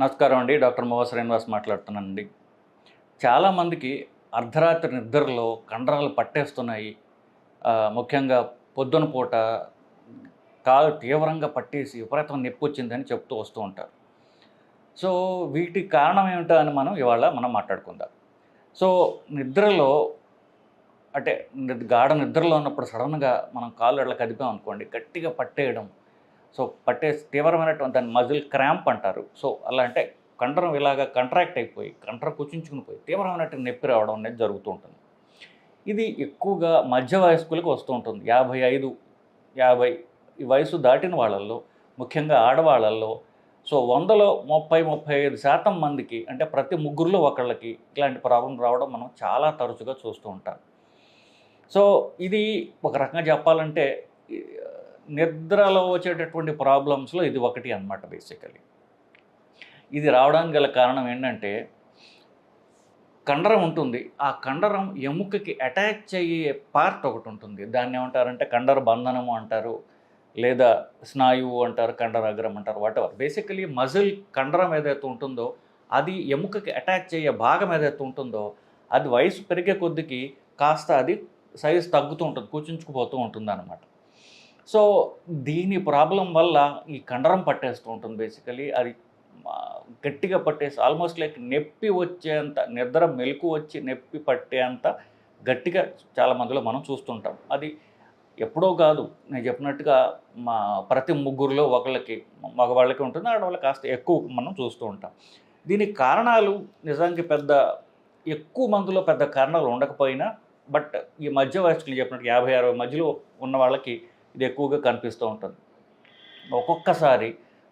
నమస్కారం అండి. డాక్టర్ మోహ శ్రీనివాస్ మాట్లాడుతున్నానండి. చాలామందికి అర్ధరాత్రి నిద్రలో కండరాలు పట్టేస్తున్నాయి. ముఖ్యంగా పొద్దున పూట కాలు తీవ్రంగా పట్టేసి విపరీతం నొప్పి వచ్చిందని చెప్తూ వస్తూ ఉంటారు. సో వీటికి కారణం ఏమిటో అని మనం ఇవాళ మనం మాట్లాడుకుందాం. సో నిద్రలో అంటే గాఢ నిద్రలో ఉన్నప్పుడు సడన్గా మనం కాళ్ళు అట్లా కదిపాం అనుకోండి గట్టిగా పట్టేయడం సో పట్టే తీవ్రమైనటువంటి దాన్ని మజిల్ క్రాంప్ అంటారు. సో అలా అంటే కండరం ఇలాగ కంట్రాక్ట్ అయిపోయి కండరం కుచించుకుని పోయి తీవ్రమైనటువంటి నొప్పి రావడం అనేది జరుగుతూ ఉంటుంది. ఇది ఎక్కువగా మధ్య వయస్కులకు వస్తూ ఉంటుంది. యాభై ఐదు యాభై ఈ వయసు దాటిన వాళ్ళల్లో ముఖ్యంగా ఆడవాళ్ళల్లో సో వందలో ముప్పై ముప్పై ఐదు శాతం మందికి అంటే ప్రతి ముగ్గురులో ఒకళ్ళకి ఇలాంటి ప్రాబ్లం రావడం మనం చాలా తరచుగా చూస్తూ ఉంటాం. సో ఇది ఒక రకంగా చెప్పాలంటే నిద్రలో వచ్చేటటువంటి ప్రాబ్లమ్స్లో ఇది ఒకటి అన్నమాట బేసికలీ ఇది రావడానికి గల కారణం ఏంటంటే కండరం ఉంటుంది. ఆ కండరం ఎముకకి అటాచ్ అయ్యే పార్ట్ ఒకటి ఉంటుంది. దాన్ని ఏమంటారంటే కండర బంధనము అంటారు లేదా స్నాయువు అంటారు కండరాగ్రం అంటారు వాటెవర్ బేసికలీ మజిల్ కండరం ఏదైతే ఉంటుందో అది ఎముకకి అటాచ్ అయ్యే భాగం ఏదైతే ఉంటుందో అది వయసు పెరిగే కొద్దికి కాస్త అది సైజ్ తగ్గుతూ ఉంటుంది కూర్చుంచుకుపోతూ ఉంటుంది అనమాట సో దీని ప్రాబ్లం వల్ల ఈ కండరం పట్టేస్తూ ఉంటుంది బేసికలీ అది గట్టిగా పట్టేసి ఆల్మోస్ట్ లైక్ నొప్పి వచ్చేంత నిద్ర మెలకు వచ్చి నొప్పి పట్టేంత గట్టిగా చాలా మందిలో మనం చూస్తుంటాం. అది ఎప్పుడో కాదు. నేను చెప్పినట్టుగా మా ప్రతి ముగ్గురులో ఒకళ్ళకి మగవాళ్ళకి ఉంటుంది ఆడవాళ్ళకి కాస్త ఎక్కువ మనం చూస్తూ ఉంటాం. దీనికి కారణాలు నిజానికి పెద్ద ఎక్కువ మందిలో పెద్ద కారణాలు ఉండకపోయినా బట్ ఈ మధ్య వయస్కులు చెప్పినట్టు యాభై అరవై మధ్యలో ఉన్న వాళ్ళకి ఇది ఎక్కువగా కనిపిస్తూ ఉంటుంది. ఒక్కొక్కసారి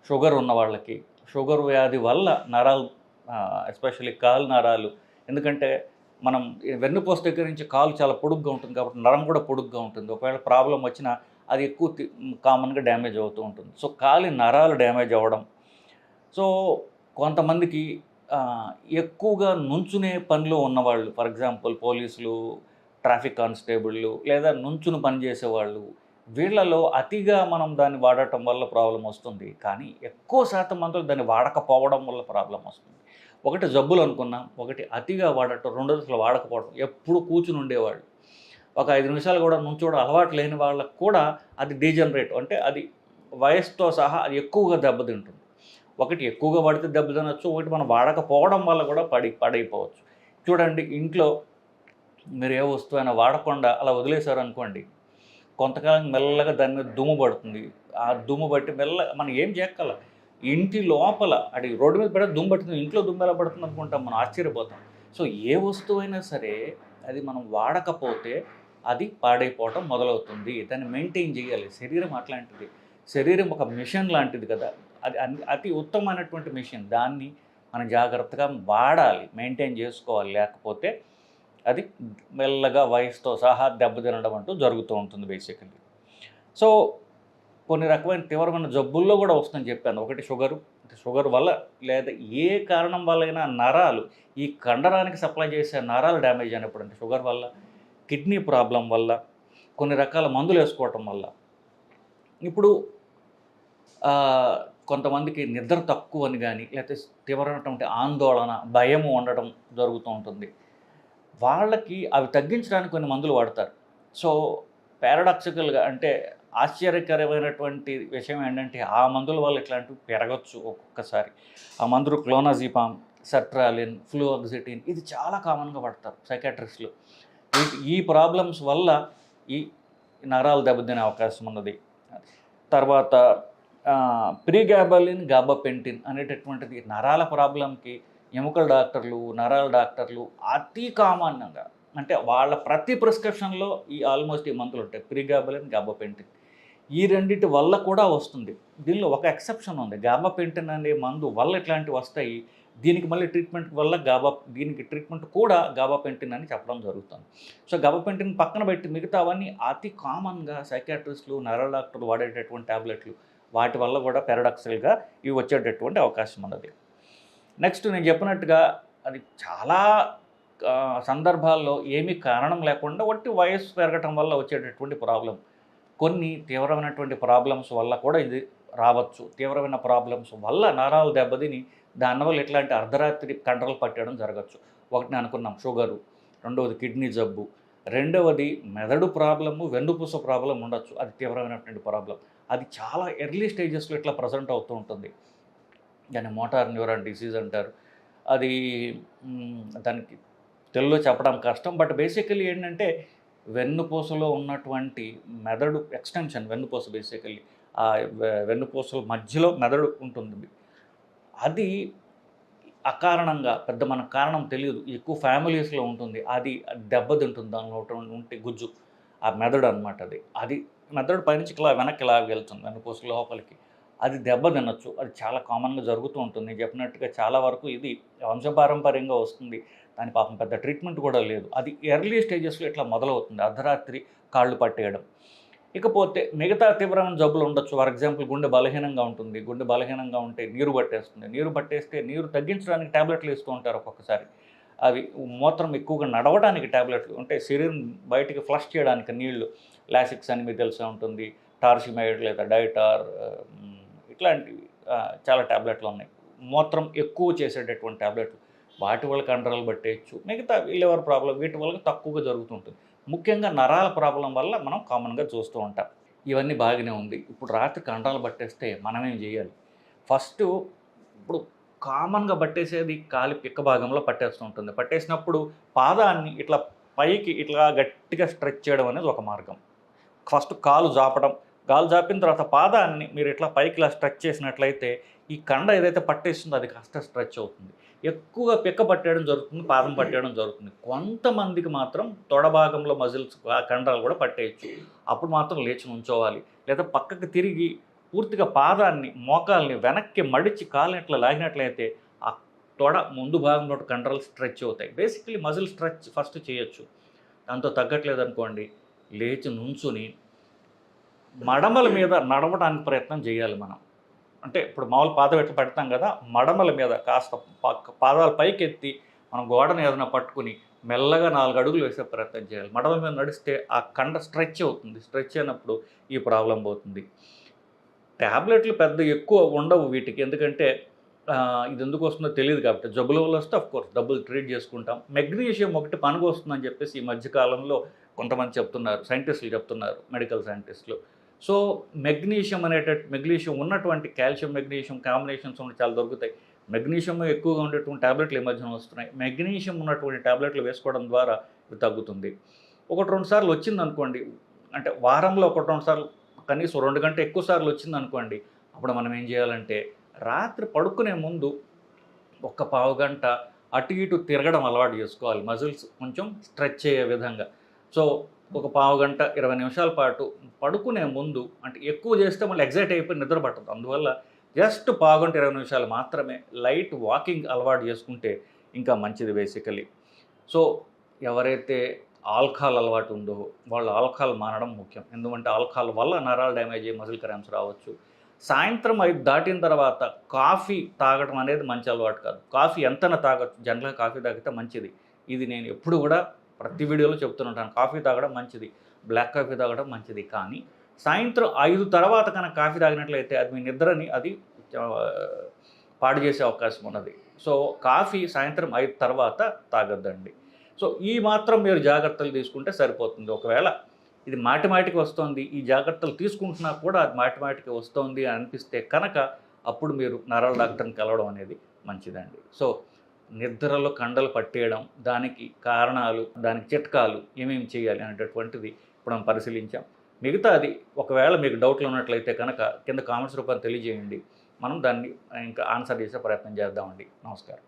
షుగర్ ఉన్న వాళ్ళకి షుగర్ వ్యాధి వల్ల నరాలు ఎస్పెషల్లీ కాలు నరాలు ఎందుకంటే మనం వెన్నుపోస దగ్గర నుంచి కాలు చాలా పొడుగ్గా ఉంటుంది కాబట్టి నరం కూడా పొడుగ్గా ఉంటుంది. ఒకవేళ ప్రాబ్లం వచ్చినా అది ఎక్కువ కామన్గా డ్యామేజ్ అవుతూ ఉంటుంది. సో కాలి నరాలు డ్యామేజ్ అవ్వడం. సో కొంతమందికి ఎక్కువగా నుంచునే పనిలో ఉన్నవాళ్ళు ఫర్ ఎగ్జాంపుల్ పోలీసులు ట్రాఫిక్ కానిస్టేబుళ్ళు లేదా నుంచుని పనిచేసేవాళ్ళు వీళ్ళలో అతిగా మనం దాన్ని వాడటం వల్ల ప్రాబ్లం వస్తుంది. కానీ ఎక్కువ శాతం మందులు దాన్ని వాడకపోవడం వల్ల ప్రాబ్లం వస్తుంది. ఒకటి జబ్బులు అనుకున్నాం ఒకటి అతిగా వాడటం రెండోది అసలు వాడకపోవడం ఎప్పుడు కూర్చుని ఉండేవాళ్ళు. ఒక ఐదు నిమిషాలు కూడా నుంచోవడం అలవాటు లేని వాళ్ళకు కూడా అది డీజనరేట్ అంటే అది వయసుతో సహా అది ఎక్కువగా దెబ్బతింటుంది. ఒకటి ఎక్కువగా పడితే దెబ్బతినొచ్చు ఒకటి మనం వాడకపోవడం వల్ల కూడా పడి పడైపోవచ్చు. చూడండి ఇంట్లో మీరు ఏ వస్తువు అయినా వాడకుండా అలా వదిలేశారు అనుకోండి కొంతకాలం మెల్లగా దాని మీద దుమ్ము పడుతుంది. ఆ దుమ్ము బట్టి మెల్ల మనం ఏం చేయక్కల? ఇంటి లోపల అది రోడ్డు మీద పడే దుమ్ము పడుతుంది ఇంట్లో దుమ్ము ఎలా పడుతుంది అనుకుంటాం మనం ఆశ్చర్యపోతాం. సో ఏ వస్తువైనా సరే అది మనం వాడకపోతే అది పాడైపోవటం మొదలవుతుంది. దాన్ని మెయింటైన్ చేయాలి. శరీరం అట్లాంటిది. శరీరం ఒక మిషన్ లాంటిది కదా. అది అన్ని- అతి ఉత్తమమైనటువంటి మిషన్. దాన్ని మనం జాగ్రత్తగా వాడాలి. మెయింటైన్ చేసుకోవాలి. లేకపోతే అది మెల్లగా వయసుతో సహా దెబ్బతినడం అంటూ జరుగుతూ ఉంటుంది బేసికలీ సో కొన్ని రకమైన తీవ్రమైన జబ్బుల్లో కూడా వస్తుందని చెప్పాను. ఒకటి షుగరు షుగర్ వల్ల లేదా ఏ కారణం వల్లైనా నరాలు ఈ కండరానికి సప్లై చేసే నరాలు డ్యామేజ్ అయినప్పుడు అంటే షుగర్ వల్ల కిడ్నీ ప్రాబ్లం వల్ల కొన్ని రకాల మందులు వేసుకోవటం వల్ల. ఇప్పుడు కొంతమందికి నిద్ర తక్కువ అని కానీ లేకపోతే తీవ్రమైనటువంటి ఆందోళన భయము ఉండటం జరుగుతూ ఉంటుంది. వాళ్ళకి అవి తగ్గించడానికి కొన్ని మందులు వాడతారు. సో పారాడాక్సికల్గా అంటే ఆశ్చర్యకరమైనటువంటి విషయం ఏంటంటే ఆ మందుల వల్ల ఇట్లాంటివి పెరగచ్చు ఒక్కొక్కసారి. ఆ మందులు క్లోనాజిపామ్ సెట్రాలిన్ ఫ్లూఆక్సిటిన్ ఇది చాలా కామన్గా పడతారు సైకాట్రిస్టులు. ఈ- ఈ ప్రాబ్లమ్స్ వల్ల ఈ నరాలు దెబ్బతినే అవకాశం ఉన్నది. తర్వాత ప్రీగాబలిన్ గాబపెంటిన్ అనేటటువంటిది నరాల ప్రాబ్లంకి ఎముకల డాక్టర్లు నరాల డాక్టర్లు అతి కామాన్యంగా అంటే వాళ్ళ ప్రతి ప్రిస్క్రిప్షన్లో ఈ ఆల్మోస్ట్ ఈ మందులు ఉంటాయి. ప్రిగాబలిన్ గాబాపెంటిన్. ఈ రెండింటి వల్ల కూడా వస్తుంది. దీనిలో ఒక ఎక్సెప్షన్ ఉంది. గాబపెంటిన్ అనే మందు వల్ల ఇట్లాంటివి వస్తాయి. దీనికి మళ్ళీ ట్రీట్మెంట్ వల్ల గాబా దీనికి ట్రీట్మెంట్ కూడా గాబాపెంటిన్ అని చెప్పడం జరుగుతుంది. సో గాబాపెంటిన్ పక్కన పెట్టి మిగతావన్నీ అతి కామన్గా సైకాట్రిస్టులు నర డాక్టర్లు వాడేటటువంటి టాబ్లెట్లు వాటి వల్ల కూడా పారాడాక్సల్గా ఇవి వచ్చేటటువంటి అవకాశం ఉన్నది. నెక్స్ట్ నేను చెప్పినట్టుగా అది చాలా సందర్భాల్లో ఏమీ కారణం లేకుండా ఒట్టి వయస్సు పెరగటం వల్ల వచ్చేటటువంటి ప్రాబ్లం. కొన్ని తీవ్రమైనటువంటి ప్రాబ్లమ్స్ వల్ల కూడా ఇది రావచ్చు. తీవ్రమైన ప్రాబ్లమ్స్ వల్ల నరాలు దెబ్బతిని దానివల్ల ఇట్లాంటి అర్ధరాత్రి కండరలు పట్టడం జరగచ్చు. ఒకటి నేను అనుకున్నాం షుగరు రెండవది కిడ్నీ జబ్బు రెండవది మెదడు ప్రాబ్లము వెన్నుపూస ప్రాబ్లం ఉండొచ్చు. అది తీవ్రమైనటువంటి ప్రాబ్లం. అది చాలా ఎర్లీ స్టేజెస్లో ఇట్లా ప్రజెంట్ అవుతూ ఉంటుంది. దాన్ని మోటార్ న్యూరాన్ డిసీజ్ అంటారు. అది దానికి తెలుగులో చెప్పడం కష్టం. బట్ బేసికలీ ఏంటంటే వెన్నుపూసలో ఉన్నటువంటి మెదడు ఎక్స్టెన్షన్ వెన్నుపూస బేసికలీ ఆ వెన్నుపూసల మధ్యలో మెదడు ఉంటుంది. అది అకారణంగా పెద్ద మనకు కారణం తెలియదు. ఎక్కువ ఫ్యామిలీస్లో ఉంటుంది. అది దెబ్బతింటుంది దానిలో ఉంటే- ఉంటే గుజ్జు ఆ మెదడు అనమాట అది. అది మెదడు పైనుంచి ఇలా వెనక్కి ఇలా వెళ్తుంది వెన్నుపూస లోపలికి. అది దెబ్బ తినొచ్చు. అది చాలా కామన్గా జరుగుతూ ఉంటుంది. నేను చెప్పినట్టుగా చాలా వరకు ఇది వంశపారంపర్యంగా వస్తుంది. దాని పాపం పెద్ద ట్రీట్మెంట్ కూడా లేదు. అది ఎర్లీ స్టేజెస్లో ఇట్లా మొదలవుతుంది. అర్ధరాత్రి కాళ్ళు పట్టేయడం. ఇకపోతే మిగతా తీవ్రమైన జబ్బులు ఉండొచ్చు. ఫర్ ఎగ్జాంపుల్ గుండె బలహీనంగా ఉంటుంది. గుండె బలహీనంగా ఉంటే నీరు పట్టేస్తుంది. నీరు పట్టేస్తే నీరు తగ్గించడానికి ట్యాబ్లెట్లు ఇస్తూ ఉంటారు ఒక్కొక్కసారి. అవి మూత్రం ఎక్కువగా నడవడానికి ట్యాబ్లెట్లు అంటే శరీరం బయటికి ఫ్లష్ చేయడానికి నీళ్ళు లాసిక్స్ అని మీకు తెలిసే ఉంటుంది. టార్సిమైడ్ లేదా డైటార్ ఇట్లాంటివి చాలా ట్యాబ్లెట్లు ఉన్నాయి. మూత్రం ఎక్కువ చేసేటటువంటి ట్యాబ్లెట్లు వాటి వల్ల కండరాలు పట్టేయచ్చు. మిగతా లివర్ ప్రాబ్లం వీటి వల్ల తక్కువగా జరుగుతుంటుంది. ముఖ్యంగా నరాల ప్రాబ్లం వల్ల మనం కామన్గా చూస్తూ ఉంటాం. ఇవన్నీ బాగానే ఉంది. ఇప్పుడు రాత్రి కండరాలు పట్టేస్తే మనమేం చేయాలి? ఫస్ట్ ఇప్పుడు కామన్గా పట్టేసేది కాలి పిక్క భాగంలో పట్టేస్తూ ఉంటుంది. పట్టేసినప్పుడు పాదాన్ని ఇట్లా పైకి ఇట్లా గట్టిగా స్ట్రెచ్ చేయడం అనేది ఒక మార్గం. ఫస్ట్ కాలు జాపడం గాలు జాపిన తర్వాత పాదాన్ని మీరు ఇట్లా పైకి ఇలా స్ట్రెచ్ చేసినట్లయితే ఈ కండ ఏదైతే పట్టేస్తుందో అది కాస్త స్ట్రెచ్ అవుతుంది. ఎక్కువగా పిక్క పట్టేయడం జరుగుతుంది పాదం పట్టేయడం జరుగుతుంది. కొంతమందికి మాత్రం తొడ భాగంలో మజిల్స్ కండరాలు కూడా పట్టేయచ్చు. అప్పుడు మాత్రం లేచి ఉంచోవాలి లేదా పక్కకి తిరిగి పూర్తిగా పాదాన్ని మోకాల్ని వెనక్కి మడిచి కాళ్ళని ఇట్లా లాగినట్లయితే ఆ తొడ ముందు భాగంలో కండరాలు స్ట్రెచ్ అవుతాయి. బేసికలీ మజిల్ స్ట్రెచ్ ఫస్ట్ చేయొచ్చు. దాంతో తగ్గట్లేదు అనుకోండి లేచి నుంచుని మడమల మీద నడవడానికి ప్రయత్నం చేయాలి మనం. అంటే ఇప్పుడు మామూలు పాదం ఎట్లా పెడతాం కదా మడమల మీద కాస్త పక్క పాదాలు పైకి ఎత్తి మనం గోడను ఏదైనా పట్టుకుని మెల్లగా నాలుగు అడుగులు వేసే ప్రయత్నం చేయాలి. మడమల మీద నడిస్తే ఆ కండ స్ట్రెచ్ అవుతుంది. స్ట్రెచ్ అయినప్పుడు ఈ ప్రాబ్లం పోతుంది. ట్యాబ్లెట్లు పెద్ద ఎక్కువ ఉండవు వీటికి. ఎందుకంటే ఇది ఎందుకు వస్తుందో తెలియదు కాబట్టి. జబ్బుల వల్ల వస్తే కోర్స్ డబ్బులు ట్రీట్ చేసుకుంటాం. మెగ్నీషియం ఒకటి పనికి వస్తుందని చెప్పేసి ఈ మధ్యకాలంలో కొంతమంది చెప్తున్నారు సైంటిస్టులు చెప్తున్నారు మెడికల్ సైంటిస్టులు. సో మెగ్నీషియం అనేట మెగ్నీషియం ఉన్నటువంటి కాల్షియం మెగ్నీషియం కాంబినేషన్స్ ఉన్న చాలా దొరుకుతాయి. మెగ్నీషియం ఎక్కువగా ఉండేటువంటి ట్యాబ్లెట్లు ఈ మధ్యన వస్తున్నాయి. మెగ్నీషియం ఉన్నటువంటి ట్యాబ్లెట్లు వేసుకోవడం ద్వారా ఇవి తగ్గుతుంది. ఒకటి రెండు సార్లు వచ్చింది అనుకోండి అంటే వారంలో ఒకటి రెండు సార్లు కనీసం రెండు గంట ఎక్కువ సార్లు వచ్చింది అనుకోండి అప్పుడు మనం ఏం చేయాలంటే రాత్రి పడుకునే ముందు ఒక్క పావు గంట అటు ఇటు తిరగడం అలవాటు చేసుకోవాలి. మజిల్స్ కొంచెం స్ట్రెచ్ అయ్యే విధంగా. సో ఒక పావు గంట ఇరవై నిమిషాల పాటు పడుకునే ముందు అంటే ఎక్కువ చేస్తే మళ్ళీ ఎగ్జైట్ అయిపోయి నిద్ర పట్టదు. అందువల్ల జస్ట్ పావు గంట ఇరవై నిమిషాలు మాత్రమే లైట్ వాకింగ్ అలవాటు చేసుకుంటే ఇంకా మంచిది బేసికలీ సో ఎవరైతే ఆల్కహాల్ అలవాటు ఉందో వాళ్ళు ఆల్కహాల్ మానడం ముఖ్యం. ఎందుకంటే ఆల్కహాల్ వల్ల నరాలు డ్యామేజ్ అయ్యి మజిల్ క్రామ్స్ రావచ్చు. సాయంత్రం అయి దాటిన తర్వాత కాఫీ తాగడం అనేది మంచి అలవాటు కాదు. కాఫీ ఎంతన తాగొచ్చు. జనరల్గా కాఫీ తాగితే మంచిది. ఇది నేను ఎప్పుడు కూడా ప్రతి వీడియోలో చెప్తుంటాను కాఫీ తాగడం మంచిది. బ్లాక్ కాఫీ తాగడం మంచిది. కానీ సాయంత్రం ఐదు తర్వాత కనుక కాఫీ తాగినట్లయితే అది మీ నిద్రని అది పాడు చేసే అవకాశం ఉన్నది. సో కాఫీ సాయంత్రం ఐదు తర్వాత తాగొద్దండి. సో ఈ మాత్రం మీరు జాగ్రత్తలు తీసుకుంటే సరిపోతుంది. ఒకవేళ ఇది మాటి మాటికి వస్తుంది ఈ జాగ్రత్తలు తీసుకుంటున్నా కూడా అది మాటిమాటికి వస్తోంది వస్తుంది అనిపిస్తే కనుక అప్పుడు మీరు నరాల డాక్టర్ని కలవడం అనేది మంచిదండి. సో నిద్రలో కండలు పట్టేయడం దానికి కారణాలు దానికి చిట్కాలు ఏమేమి చేయాలి అనేటటువంటిది ఇప్పుడు మనం పరిశీలించాం. మిగతా అది ఒకవేళ మీకు డౌట్లు ఉన్నట్లయితే కనుక కింద కామెంట్స్ రూపాన్ని తెలియజేయండి. మనం దాన్ని ఇంకా ఆన్సర్ చేసే ప్రయత్నం చేద్దామండి. నమస్కారం.